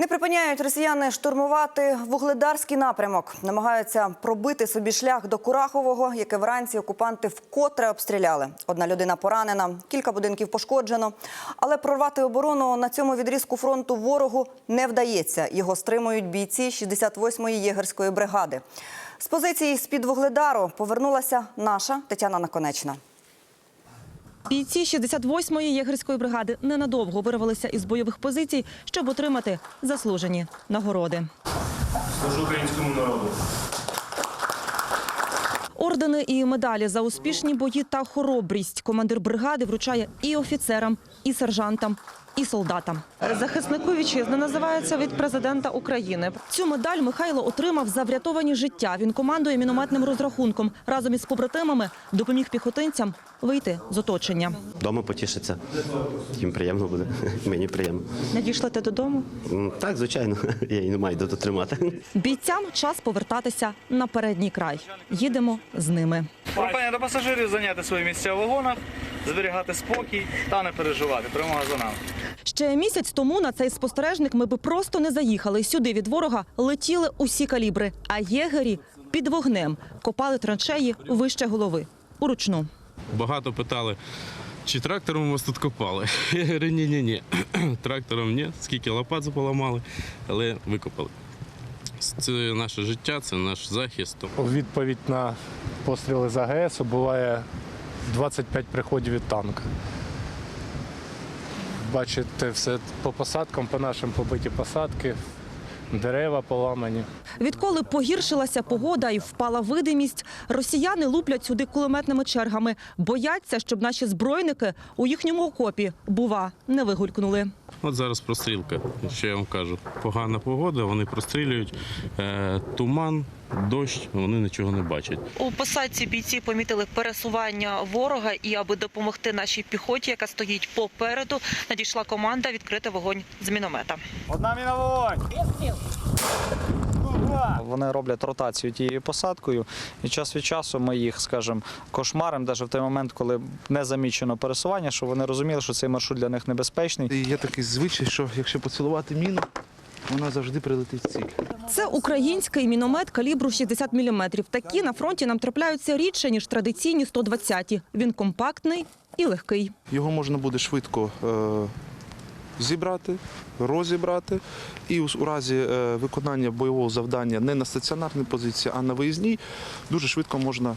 Не припиняють росіяни штурмувати вугледарський напрямок. Намагаються пробити собі шлях до Курахового, яке вранці окупанти вкотре обстріляли. Одна людина поранена, кілька будинків пошкоджено. Але прорвати оборону на цьому відрізку фронту ворогу не вдається. Його стримують бійці 68-ї єгерської бригади. З позиції з-під вугледару повернулася наша Тетяна Наконечна. Бійці 68-ї єгерської бригади ненадовго вирвалися із бойових позицій, щоб отримати заслужені нагороди. Служу українському народу. Ордени і медалі за успішні бої та хоробрість командир бригади вручає і офіцерам, і сержантам, і солдатам. Захиснику вітчизни називається від президента України. Цю медаль Михайло отримав за врятовані життя. Він командує мінометним розрахунком. Разом із побратимами допоміг піхотинцям вийти з оточення. Дома потішиться. Їм приємно буде. Мені приємно. Надійшлете додому. Так, звичайно, я її не маю де тут тримати. Бійцям час повертатися на передній край. Їдемо з ними. Прохання до пасажирів зайняти свої місця в вагонах, зберігати спокій та не переживати. Перемога за нами. Ще місяць тому на цей спостережник ми би просто не заїхали. Сюди від ворога летіли усі калібри, а єгері під вогнем копали траншеї вище голови. Уручну. Багато питали, чи трактором у вас тут копали. Я говорю, ні, ні, ні. Трактором ні, скільки лопат поламали, але викопали. Це наше життя, це наш захист. У відповідь на постріли з АГС буває 25 приходів від танка. Бачите, все по посадкам, по нашим побиті посадки, дерева поламані. Відколи погіршилася погода і впала видимість, росіяни луплять сюди кулеметними чергами. Бояться, щоб наші збройники у їхньому окопі, бува, не вигулькнули. От зараз прострілка. Що я вам кажу? Погана погода, вони прострілюють е, туман, дощ, вони нічого не бачать. У посадці бійці помітили пересування ворога, і аби допомогти нашій піхоті, яка стоїть попереду, надійшла команда відкрити вогонь з міномета. Одна міна вогонь! Вони роблять ротацію тією посадкою, і час від часу ми їх, скажімо, кошмаримо, навіть в той момент, коли не замічено пересування, щоб вони розуміли, що цей маршрут для них небезпечний. І Є такий звичай, що якщо поцілувати міну, вона завжди прилетить в ціль. Це український міномет калібру 60 мм. Такі на фронті нам трапляються рідше, ніж традиційні 120-ті. Він компактний і легкий. Його можна буде швидко е, зібрати, розібрати, і у, разі е, виконання бойового завдання не на стаціонарній позиції, а на виїзній, дуже швидко можна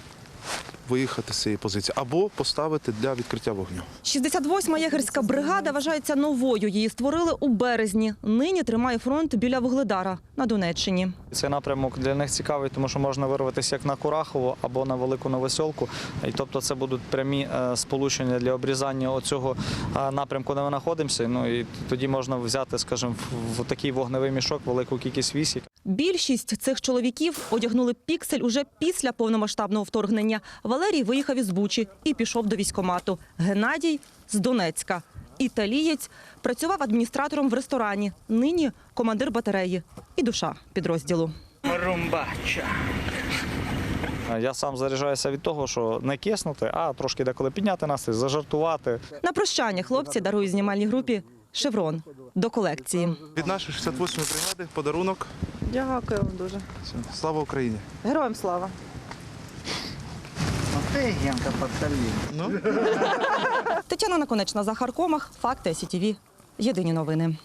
виїхати з цієї позиції або поставити для відкриття вогню. 68-ма єгерська бригада вважається новою. Її створили у березні. Нині тримає фронт біля Вугледара на Донеччині. Цей напрямок для них цікавий, тому що можна вирватися як на Курахово або на Велику Новосьолку. І тобто це будуть прямі е, сполучення для обрізання оцього е, напрямку, де ми знаходимося. Ну і тоді можна взяти, скажімо, в, в такий вогневий мішок велику кількість вісік. Більшість цих чоловіків одягнули піксель уже після повномасштабного вторгнення. Валерій виїхав із Бучі і пішов до військкомату. Геннадій з Донецька. Італієць працював адміністратором в ресторані. Нині командир батареї і душа підрозділу. Румбача. Я сам заряджаюся від того, що не киснути, а трошки деколи підняти настрій, зажартувати. На прощання хлопці дарують знімальній групі шеврон до колекції. Від нашої 68-ї бригади подарунок. Дякую вам дуже. Все. Слава Україні! Героям слава. Ну? Тетяна Наконечна, Захар Комах, Факти СІТІВІ. Єдині новини.